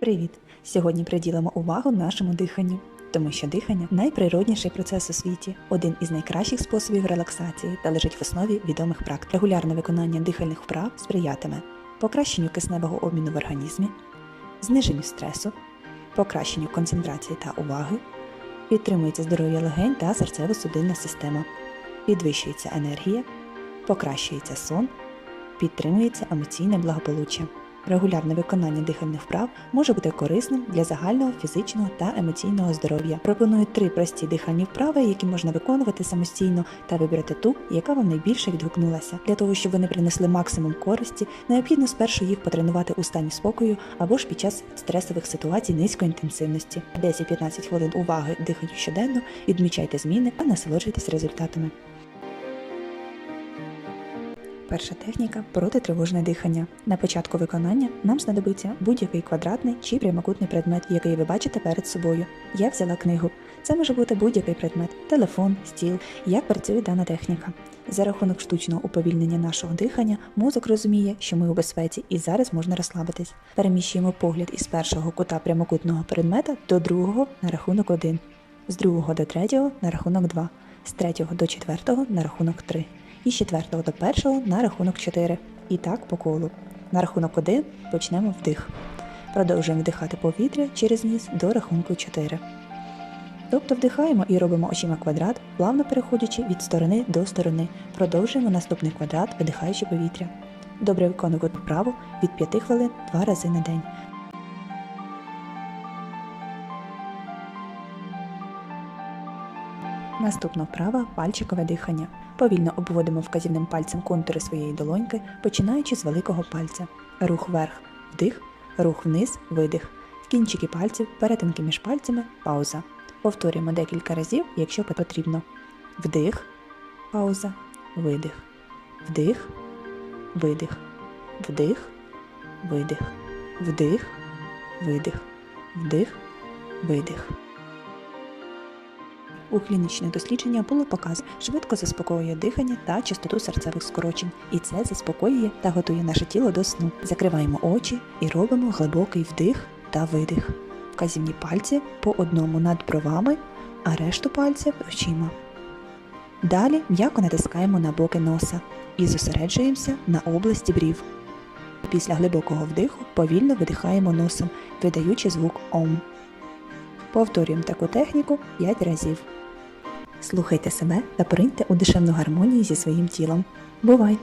Привіт! Сьогодні приділимо увагу нашому диханню, тому що дихання найприродніший процес у світі, один із найкращих способів релаксації та лежить в основі відомих практик. Регулярне виконання дихальних вправ сприятиме покращенню кисневого обміну в організмі, зниженню стресу, покращенню концентрації та уваги, підтримується здоров'я легень та серцево-судинна система, підвищується енергія, покращується сон, підтримується емоційне благополуччя. Регулярне виконання дихальних вправ може бути корисним для загального фізичного та емоційного здоров'я. Пропоную три прості дихальні вправи, які можна виконувати самостійно та вибрати ту, яка вам найбільше відгукнулася. Для того, щоб вони принесли максимум користі, необхідно спершу їх потренувати у стані спокою або ж під час стресових ситуацій низької інтенсивності. 10-15 хвилин уваги диханню щоденно, відмічайте зміни та насолоджуйтесь результатами. Перша техніка протитривожне дихання. На початку виконання нам знадобиться будь-який квадратний чи прямокутний предмет, який ви бачите перед собою. Я взяла книгу. Це може бути будь-який предмет, телефон, стіл. Як працює дана техніка? За рахунок штучного уповільнення нашого дихання, мозок розуміє, що ми у безпеці і зараз можна розслабитись. Переміщуємо погляд із першого кута прямокутного предмета до другого на рахунок 1, з другого до третього на рахунок 2, з третього до четвертого на рахунок 3 і з четвертого до першого на рахунок 4. І так по колу. На рахунок 1 почнемо вдих. Продовжуємо вдихати повітря через ніс до рахунку 4. Тобто вдихаємо і робимо очима квадрат, плавно переходячи від сторони до сторони. Продовжуємо наступний квадрат, видихаючи повітря. Добре виконувати вправу від 5 хвилин 2 рази на день. Наступна вправа пальчикове дихання. Повільно обводимо вказівним пальцем контури своєї долоньки, починаючи з великого пальця. Рух вверх, вдих, рух вниз, видих. Кінчики пальців, перетинки між пальцями, пауза. Повторюємо декілька разів, якщо потрібно. Вдих, пауза, видих. Вдих, видих. Вдих, видих. Вдих, видих. Вдих, видих. У клінічних дослідженнях було показано, швидко заспокоює дихання та частоту серцевих скорочень, і це заспокоює та готує наше тіло до сну. Закриваємо очі і робимо глибокий вдих та видих. Вказівні пальці по одному над бровами, а решту пальців очима. Далі м'яко натискаємо на боки носа і зосереджуємося на області брів. Після глибокого вдиху повільно видихаємо носом, видаючи звук ом. Повторюємо таку техніку 5 разів. Слухайте себе та пориньте у душевну гармонію зі своїм тілом. Бувай!